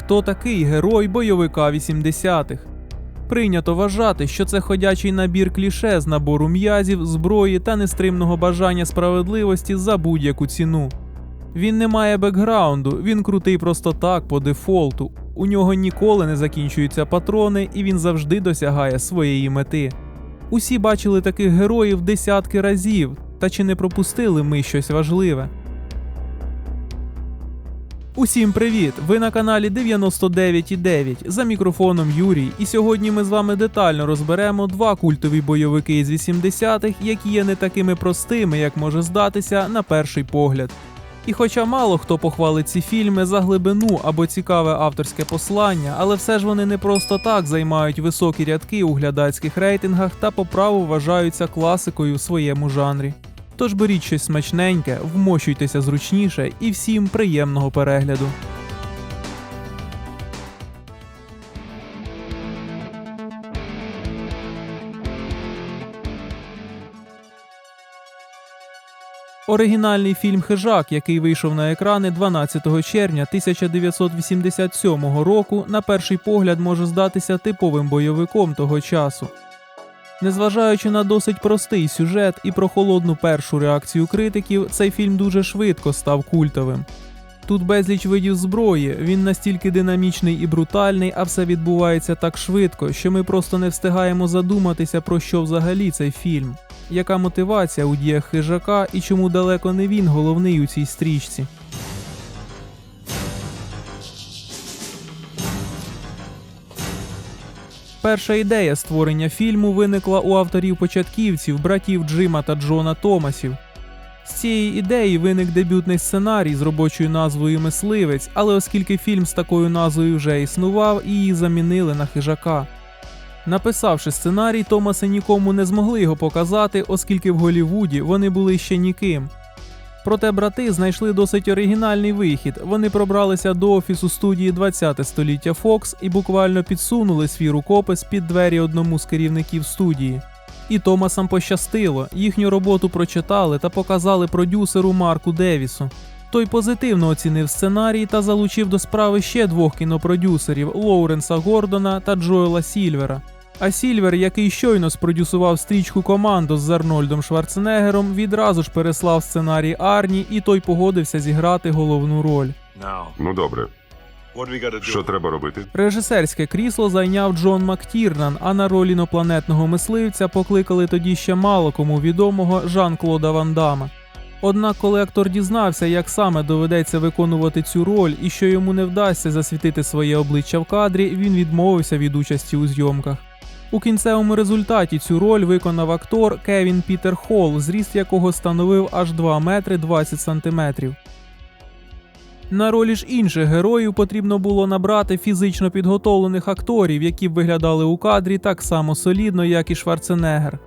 Хто такий герой бойовика 80-х? Прийнято вважати, що це ходячий набір кліше з набору м'язів, зброї та нестримного бажання справедливості за будь-яку ціну. Він не має бекграунду, він крутий просто так, по дефолту. У нього ніколи не закінчуються патрони, і він завжди досягає своєї мети. Усі бачили таких героїв десятки разів, та чи не пропустили ми щось важливе? Усім привіт! Ви на каналі 99.9 за мікрофоном Юрій, і сьогодні ми з вами детально розберемо два культові бойовики з 80-х, які є не такими простими, як може здатися на перший погляд. І хоча мало хто похвалить ці фільми за глибину або цікаве авторське послання, але все ж вони не просто так займають високі рядки у глядацьких рейтингах та по праву вважаються класикою в своєму жанрі. Тож беріть щось смачненьке, вмощуйтеся зручніше і всім приємного перегляду. Оригінальний фільм Хижак, який вийшов на екрани 12 червня 1987 року, на перший погляд може здатися типовим бойовиком того часу. Незважаючи на досить простий сюжет і прохолодну першу реакцію критиків, цей фільм дуже швидко став культовим. Тут безліч видів зброї, він настільки динамічний і брутальний, а все відбувається так швидко, що ми просто не встигаємо задуматися про що взагалі цей фільм. Яка мотивація у діях хижака і чому далеко не він головний у цій стрічці? Перша ідея створення фільму виникла у авторів-початківців, братів Джима та Джона Томасів. З цієї ідеї виник дебютний сценарій з робочою назвою Мисливець, але оскільки фільм з такою назвою вже існував, її замінили на хижака. Написавши сценарій, Томаси нікому не змогли його показати, оскільки в Голівуді вони були ще ніким. Проте брати знайшли досить оригінальний вихід. Вони пробралися до офісу студії 20 століття Fox і буквально підсунули свій рукопис під двері одному з керівників студії. І Томасам пощастило, їхню роботу прочитали та показали продюсеру Марку Девісу. Той позитивно оцінив сценарій та залучив до справи ще двох кінопродюсерів Лоуренса Гордона та Джоела Сільвера. А Сільвер, який щойно спродюсував стрічку команду з Арнольдом Шварценеггером, відразу ж переслав сценарій Арні, і той погодився зіграти головну роль. Ну добре, що треба робити? Режисерське крісло зайняв Джон Мактірнан, а на роль інопланетного мисливця покликали тоді ще мало кому відомого Жан-Клода Ван Дама. Однак, коли актор дізнався, як саме доведеться виконувати цю роль і що йому не вдасться засвітити своє обличчя в кадрі, він відмовився від участі у зйомках. У кінцевому результаті цю роль виконав актор Кевін Пітер Холл, зріст якого становив аж 2 метри 20 сантиметрів. На ролі ж інших героїв потрібно було набрати фізично підготовлених акторів, які б виглядали у кадрі так само солідно, як і Шварценеггер.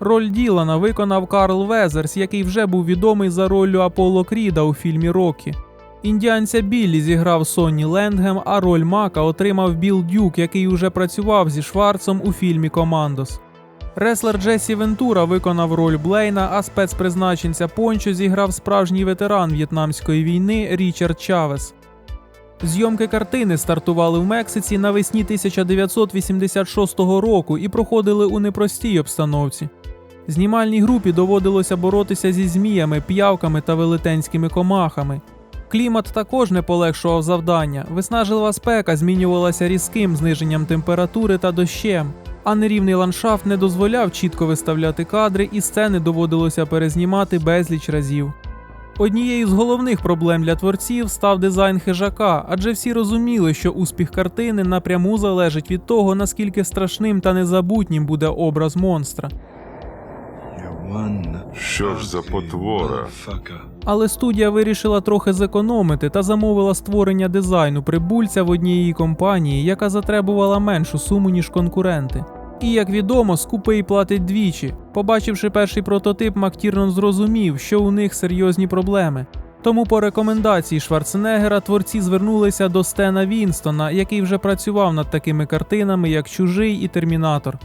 Роль Ділана виконав Карл Везерс, який вже був відомий за роллю Аполло Кріда у фільмі Рокі. Індіанця Біллі зіграв Сонні Лендгем, а роль Мака отримав Білл Дюк, який уже працював зі Шварцем у фільмі Командос. Реслер Джесі Вентура виконав роль Блейна, а спецпризначенця Пончо зіграв справжній ветеран В'єтнамської війни Річард Чавес. Зйомки картини стартували в Мексиці навесні 1986 року і проходили у непростій обстановці. Знімальній групі доводилося боротися зі зміями, п'явками та велетенськими комахами. Клімат також не полегшував завдання. Виснажлива спека змінювалася різким зниженням температури та дощем, а нерівний ландшафт не дозволяв чітко виставляти кадри, і сцени доводилося перезнімати безліч разів. Однією з головних проблем для творців став дизайн хижака, адже всі розуміли, що успіх картини напряму залежить від того, наскільки страшним та незабутнім буде образ монстра. Що ж за потвора? Але студія вирішила трохи зекономити та замовила створення дизайну прибульця в одній компанії, яка затребувала меншу суму, ніж конкуренти. І як відомо, скупий платить двічі. Побачивши перший прототип, Мактірнон зрозумів, що у них серйозні проблеми. Тому по рекомендації Шварценеггера творці звернулися до Стена Вінстона, який вже працював над такими картинами, як Чужий і Термінатор.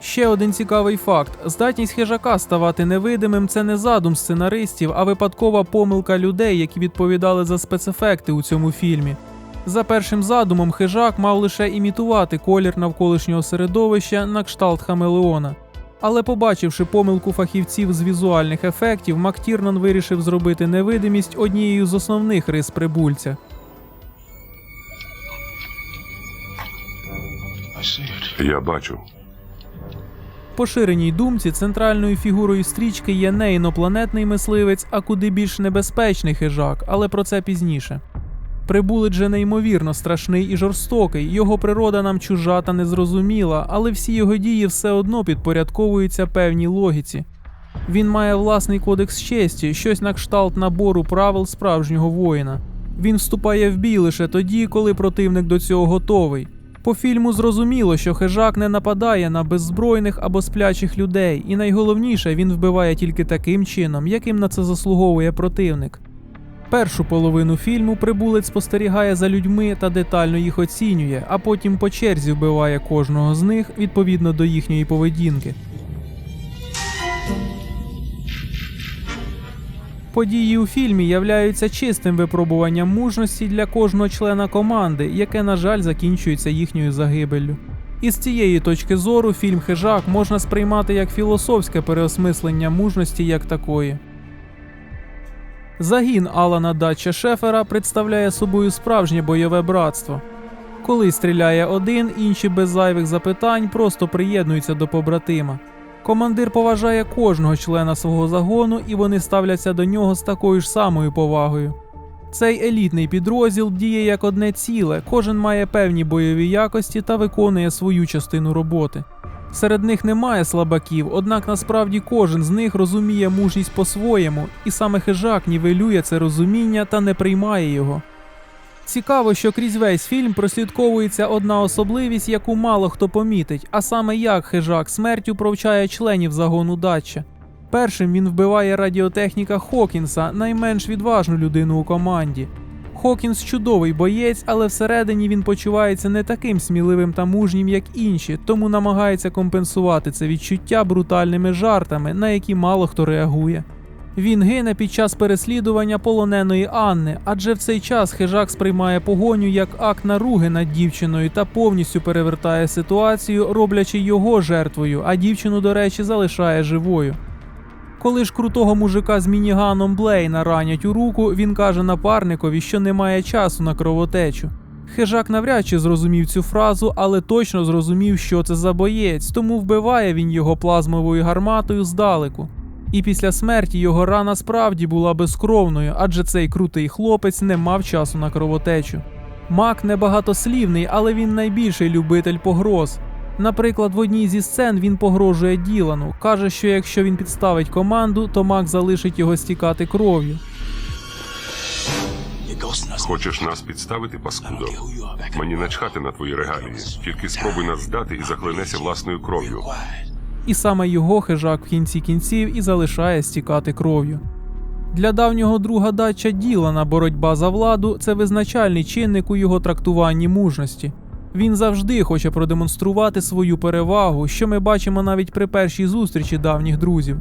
Ще один цікавий факт: здатність хижака ставати невидимим це не задум сценаристів, а випадкова помилка людей, які відповідали за спецефекти у цьому фільмі. За першим задумом, хижак мав лише імітувати колір навколишнього середовища на кшталт Хамелеона. Але побачивши помилку фахівців з візуальних ефектів, Мактірнан вирішив зробити невидимість однією з основних рис прибульця. Я бачу. Поширеній думці центральною фігурою стрічки є не інопланетний мисливець, а куди більш небезпечний хижак, але про це пізніше. Прибулець же неймовірно страшний і жорстокий, його природа нам чужа та незрозуміла, але всі його дії все одно підпорядковуються певній логіці. Він має власний кодекс честі, щось на кшталт набору правил справжнього воїна. Він вступає в бій лише тоді, коли противник до цього готовий. По фільму зрозуміло, що хижак не нападає на беззбройних або сплячих людей, і найголовніше, він вбиває тільки таким чином, яким на це заслуговує противник. Першу половину фільму прибулець спостерігає за людьми та детально їх оцінює, а потім по черзі вбиває кожного з них відповідно до їхньої поведінки. Події у фільмі являються чистим випробуванням мужності для кожного члена команди, яке, на жаль, закінчується їхньою загибеллю. І з цієї точки зору фільм Хижак можна сприймати як філософське переосмислення мужності як такої. Загін Алана Датча Шефера представляє собою справжнє бойове братство. Коли стріляє один, інші без зайвих запитань просто приєднуються до побратима. Командир поважає кожного члена свого загону, і вони ставляться до нього з такою ж самою повагою. Цей елітний підрозділ діє як одне ціле, кожен має певні бойові якості та виконує свою частину роботи. Серед них немає слабаків, однак насправді кожен з них розуміє мужність по-своєму, і саме хижак нівелює це розуміння та не приймає його. Цікаво, що крізь весь фільм прослідковується одна особливість, яку мало хто помітить, а саме як хижак смертю провчає членів загону датча. Першим він вбиває радіотехніка Хокінса, найменш відважну людину у команді. Хокінс чудовий боєць, але всередині він почувається не таким сміливим та мужнім, як інші, тому намагається компенсувати це відчуття брутальними жартами, на які мало хто реагує. Він гине під час переслідування полоненої Анни, адже в цей час хижак сприймає погоню як акт наруги над дівчиною та повністю перевертає ситуацію, роблячи його жертвою, а дівчину, до речі, залишає живою. Коли ж крутого мужика з мініганом Блейна ранять у руку, він каже напарникові, що немає часу на кровотечу. Хижак навряд чи зрозумів цю фразу, але точно зрозумів, що це за боєць, тому вбиває він його плазмовою гарматою здалеку. І після смерті його рана справді була безкровною, адже цей крутий хлопець не мав часу на кровотечу. Мак небагатослівний, але він найбільший любитель погроз. Наприклад, в одній зі сцен він погрожує Ділану, каже, що якщо він підставить команду, то Мак залишить його стікати кров'ю. Хочеш нас підставити, паскудо? Мені начхати на твої регалії. Тільки спробуй нас здати і захлинеся власною кров'ю. І саме його хижак в кінці кінців і залишає стікати кров'ю. Для давнього друга дача Ділана боротьба за владу це визначальний чинник у його трактуванні мужності. Він завжди хоче продемонструвати свою перевагу, що ми бачимо навіть при першій зустрічі давніх друзів.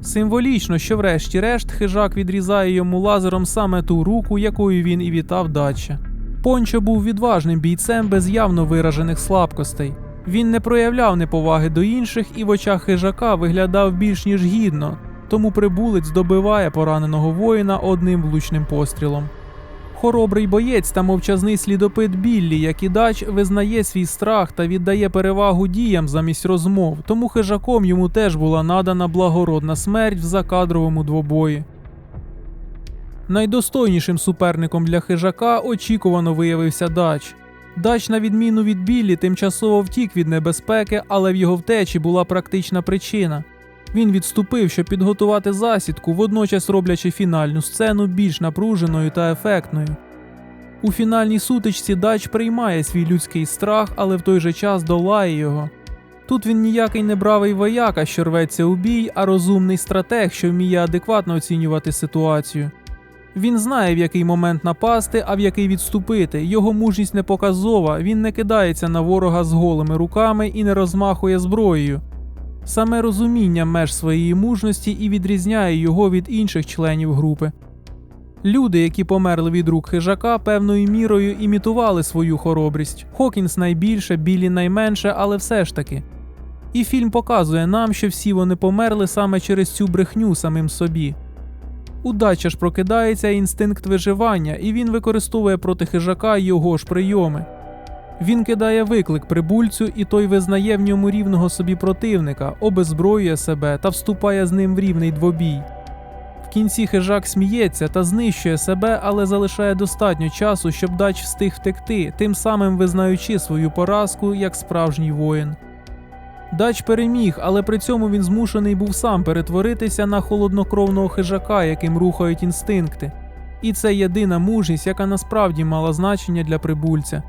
Символічно, що врешті-решт хижак відрізає йому лазером саме ту руку, якою він і вітав дача. Пончо був відважним бійцем без явно виражених слабкостей. Він не проявляв неповаги до інших і в очах хижака виглядав більш ніж гідно, тому прибулець добиває пораненого воїна одним влучним пострілом. Хоробрий боєць та мовчазний слідопит Біллі, як і дач, визнає свій страх та віддає перевагу діям замість розмов, тому хижаком йому теж була надана благородна смерть в закадровому двобої. Найдостойнішим суперником для хижака очікувано виявився дач. Дач, на відміну від Біллі, тимчасово втік від небезпеки, але в його втечі була практична причина. Він відступив, щоб підготувати засідку, водночас роблячи фінальну сцену більш напруженою та ефектною. У фінальній сутичці Дач приймає свій людський страх, але в той же час долає його. Тут він ніякий не бравий вояка, що рветься у бій, а розумний стратег, що вміє адекватно оцінювати ситуацію. Він знає, в який момент напасти, а в який відступити. Його мужність не показова, він не кидається на ворога з голими руками і не розмахує зброєю. Саме розуміння меж своєї мужності і відрізняє його від інших членів групи. Люди, які померли від рук хижака, певною мірою імітували свою хоробрість. Хокінс найбільше, Білі найменше, але все ж таки. І фільм показує нам, що всі вони померли саме через цю брехню самим собі. Удача ж прокидається інстинкт виживання, і він використовує проти хижака його ж прийоми. Він кидає виклик прибульцю, і той визнає в ньому рівного собі противника, обезброює себе та вступає з ним в рівний двобій. В кінці хижак сміється та знищує себе, але залишає достатньо часу, щоб дач встиг втекти, тим самим визнаючи свою поразку як справжній воїн. Дач переміг, але при цьому він змушений був сам перетворитися на холоднокровного хижака, яким рухають інстинкти. І це єдина мужність, яка насправді мала значення для прибульця.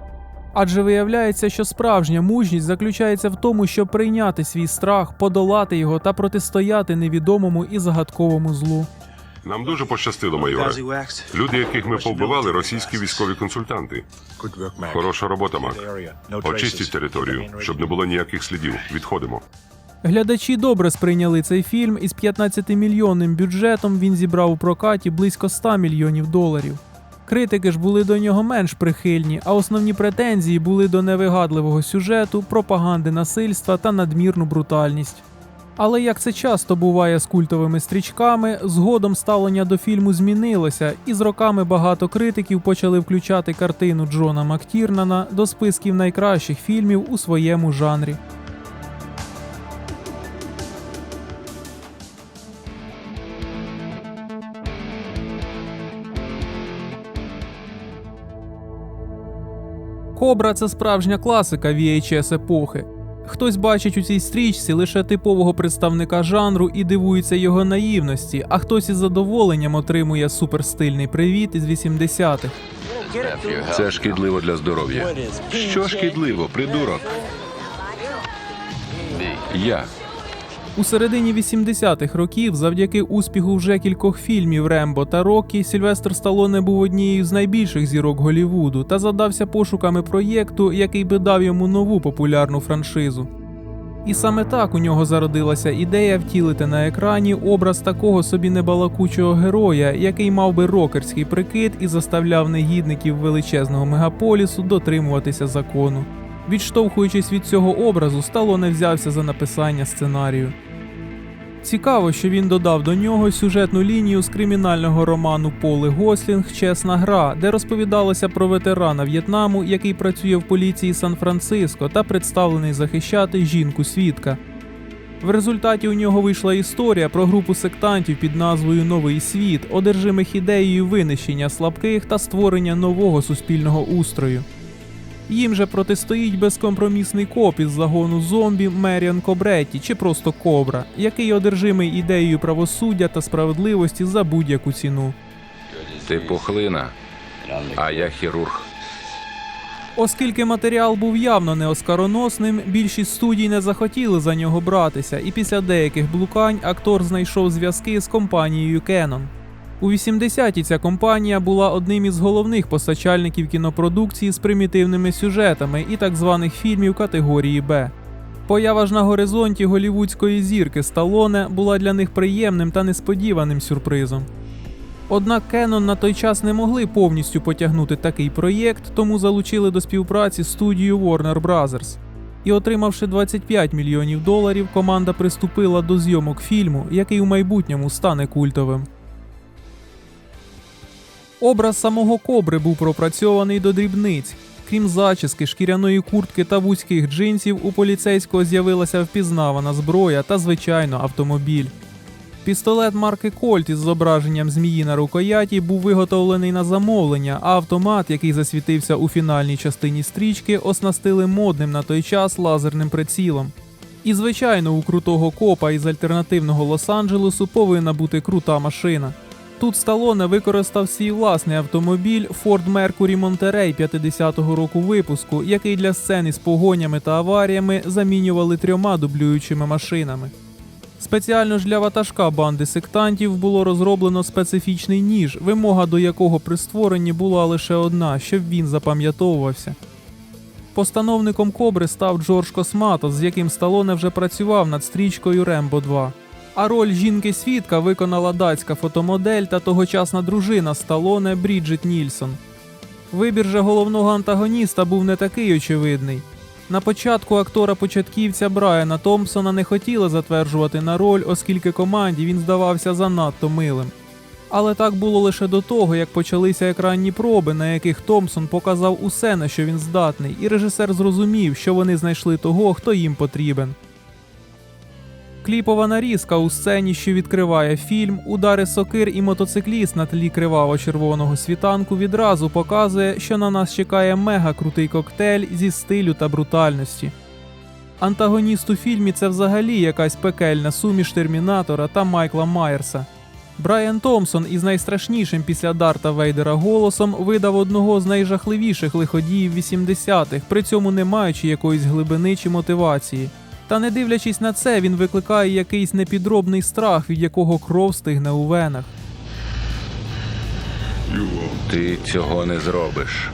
Адже виявляється, що справжня мужність заключається в тому, щоб прийняти свій страх, подолати його та протистояти невідомому і загадковому злу. Нам дуже пощастило, майоре. Люди, яких ми повбивали, російські військові консультанти. Хороша робота, Мак. Очистіть територію, щоб не було ніяких слідів. Відходимо. Глядачі добре сприйняли цей фільм, і з 15-мільйонним бюджетом він зібрав у прокаті близько 100 мільйонів доларів. Критики ж були до нього менш прихильні, а основні претензії були до невигадливого сюжету, пропаганди насильства та надмірну брутальність. Але як це часто буває з культовими стрічками, згодом ставлення до фільму змінилося, і з роками багато критиків почали включати картину Джона Мактірнана до списків найкращих фільмів у своєму жанрі. Кобра це справжня класика VHS епохи. Хтось бачить у цій стрічці лише типового представника жанру і дивується його наївності, а хтось із задоволенням отримує суперстильний привіт із 80-х. Це шкідливо для здоров'я. Що шкідливо, придурок? Я. У середині 80-х років, завдяки успіху вже кількох фільмів Рембо та Рокі, Сільвестр Сталоне був однією з найбільших зірок Голівуду та задався пошуками проєкту, який би дав йому нову популярну франшизу. І саме так у нього зародилася ідея втілити на екрані образ такого собі небалакучого героя, який мав би рокерський прикид і заставляв негідників величезного мегаполісу дотримуватися закону. Відштовхуючись від цього образу, Сталоне взявся за написання сценарію. Цікаво, що він додав до нього сюжетну лінію з кримінального роману Поли Гослінг Чесна гра, де розповідалося про ветерана В'єтнаму, який працює в поліції Сан-Франциско та представлений захищати жінку свідка. В результаті у нього вийшла історія про групу сектантів під назвою Новий світ, одержимих ідеєю винищення слабких та створення нового суспільного устрою. Їм же протистоїть безкомпромісний коп із загону зомбі Меріан Кобретті чи просто Кобра, який одержимий ідеєю правосуддя та справедливості за будь-яку ціну. Ти пухлина, а я хірург. Оскільки матеріал був явно не оскароносним, більшість студій не захотіли за нього братися, і після деяких блукань актор знайшов зв'язки з компанією Canon. У 80-ті ця компанія була одним із головних постачальників кінопродукції з примітивними сюжетами і так званих фільмів категорії Б. Поява ж на горизонті голівудської зірки Сталоне була для них приємним та несподіваним сюрпризом. Однак Canon на той час не могли повністю потягнути такий проєкт, тому залучили до співпраці студію Warner Bros. І отримавши 25 мільйонів доларів, команда приступила до зйомок фільму, який у майбутньому стане культовим. Образ самого кобри був пропрацьований до дрібниць. Крім зачіски, шкіряної куртки та вузьких джинсів, у поліцейського з'явилася впізнавана зброя та, звичайно, автомобіль. Пістолет марки Кольт із зображенням змії на рукояті був виготовлений на замовлення, а автомат, який засвітився у фінальній частині стрічки, оснастили модним на той час лазерним прицілом. І, звичайно, у крутого копа із альтернативного Лос-Анджелесу повинна бути крута машина. Тут Сталоне використав свій власний автомобіль Ford Mercury Monterey 50-го року випуску, який для сцен із погонями та аваріями замінювали трьома дублюючими машинами. Спеціально ж для ватажка банди сектантів було розроблено специфічний ніж, вимога до якого при створенні була лише одна, щоб він запам'ятовувався. Постановником Кобри став Джордж Косматос, з яким Сталоне вже працював над стрічкою Рембо 2. А роль жінки-свідка виконала датська фотомодель та тогочасна дружина Сталоне Бріджит Нільсон. Вибір же головного антагоніста був не такий очевидний. На початку актора початківця Брайана Томпсона не хотіли затверджувати на роль, оскільки команді він здавався занадто милим. Але так було лише до того, як почалися екранні проби, на яких Томпсон показав усе, на що він здатний, і режисер зрозумів, що вони знайшли того, хто їм потрібен. Кліпова нарізка у сцені, що відкриває фільм, удари сокир і мотоцикліст на тлі криваво-червоного світанку відразу показує, що на нас чекає мега крутий коктейль зі стилю та брутальності. Антагоніст у фільмі це взагалі якась пекельна суміш Термінатора та Майкла Майерса. Брайан Томпсон із найстрашнішим після Дарта Вейдера голосом видав одного з найжахливіших лиходіїв 80-х, при цьому не маючи якоїсь глибини чи мотивації. Та не дивлячись на це, він викликає якийсь непідробний страх, від якого кров стигне у венах. Ти цього не зробиш.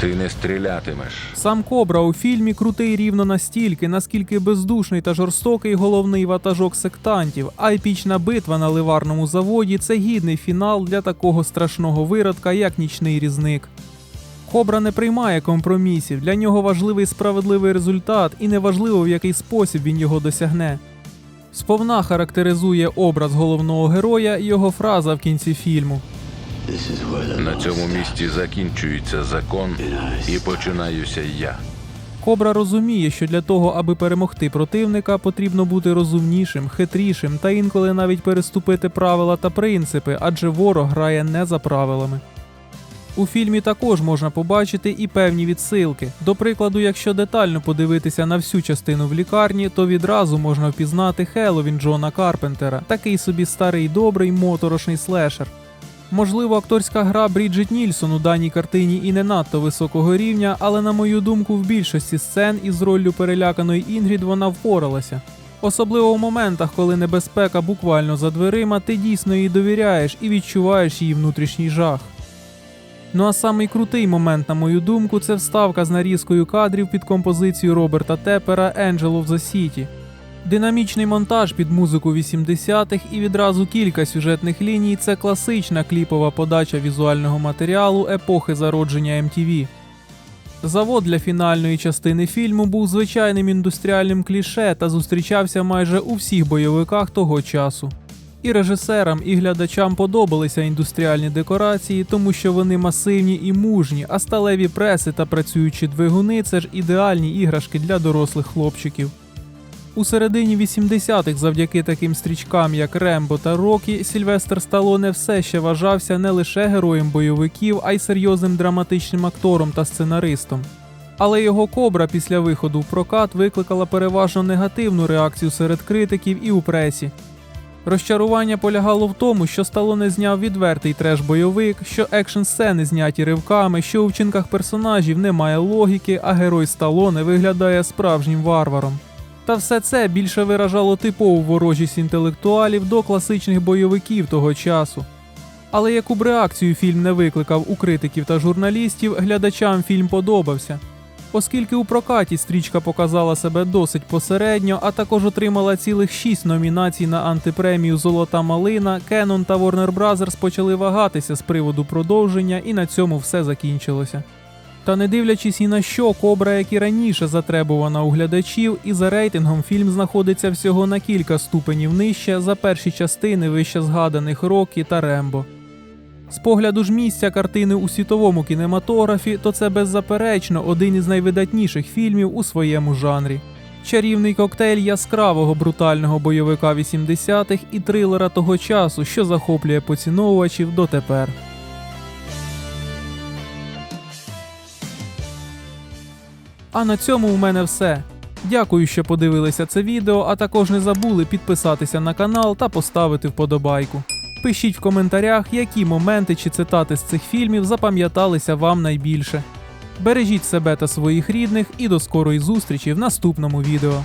Ти не стрілятимеш. Сам Кобра у фільмі крутий рівно настільки, наскільки бездушний та жорстокий головний ватажок сектантів, а епічна битва на ливарному заводі це гідний фінал для такого страшного виродка, як нічний різник. Кобра не приймає компромісів, для нього важливий справедливий результат, і неважливо в який спосіб він його досягне. Сповна характеризує образ головного героя і його фраза в кінці фільму. На цьому місці закінчується закон і починаюся я. Кобра розуміє, що для того, аби перемогти противника, потрібно бути розумнішим, хитрішим та інколи навіть переступити правила та принципи, адже ворог грає не за правилами. У фільмі також можна побачити і певні відсилки. До прикладу, якщо детально подивитися на всю частину в лікарні, то відразу можна впізнати Хеллоуін Джона Карпентера, такий собі старий добрий моторошний слешер. Можливо, акторська гра Бріджит Нільсон у даній картині і не надто високого рівня, але на мою думку, в більшості сцен із роллю переляканої Інгрід вона впоралася. Особливо в моментах, коли небезпека буквально за дверима, ти дійсно їй довіряєш і відчуваєш її внутрішній жах. Ну а самий крутий момент, на мою думку, це вставка з нарізкою кадрів під композицію Роберта Тепера «Angel of the City». Динамічний монтаж під музику 80-х і відразу кілька сюжетних ліній це класична кліпова подача візуального матеріалу епохи зародження MTV. Завод для фінальної частини фільму був звичайним індустріальним кліше та зустрічався майже у всіх бойовиках того часу. І режисерам, і глядачам подобалися індустріальні декорації, тому що вони масивні і мужні, а сталеві преси та працюючі двигуни це ж ідеальні іграшки для дорослих хлопчиків. У середині 80-х, завдяки таким стрічкам, як Рембо та Рокі, Сільвестр Сталоне все ще вважався не лише героєм бойовиків, а й серйозним драматичним актором та сценаристом. Але його кобра після виходу в прокат викликала переважно негативну реакцію серед критиків і у пресі. Розчарування полягало в тому, що Сталоне зняв відвертий треш-бойовик, що екшн сцени зняті ривками, що у вчинках персонажів немає логіки, а герой Сталоне виглядає справжнім варваром. Та все це більше виражало типову ворожість інтелектуалів до класичних бойовиків того часу. Але яку б реакцію фільм не викликав у критиків та журналістів, глядачам фільм подобався. Оскільки у прокаті стрічка показала себе досить посередньо, а також отримала цілих шість номінацій на антипремію Золота малина, Canon та Warner Bros. почали вагатися з приводу продовження, і на цьому все закінчилося. Та не дивлячись ні на що, кобра, як і раніше затребувана у глядачів, і за рейтингом фільм знаходиться всього на кілька ступенів нижче за перші частини вище згаданих Рокі та Рембо. З погляду ж місця картини у світовому кінематографі, то це беззаперечно один із найвидатніших фільмів у своєму жанрі. Чарівний коктейль яскравого брутального бойовика 80-х і трилера того часу, що захоплює поціновувачів дотепер. А на цьому у мене все. Дякую, що подивилися це відео, а також не забули підписатися на канал та поставити вподобайку. Пишіть в коментарях, які моменти чи цитати з цих фільмів запам'яталися вам найбільше. Бережіть себе та своїх рідних і до скорої зустрічі в наступному відео.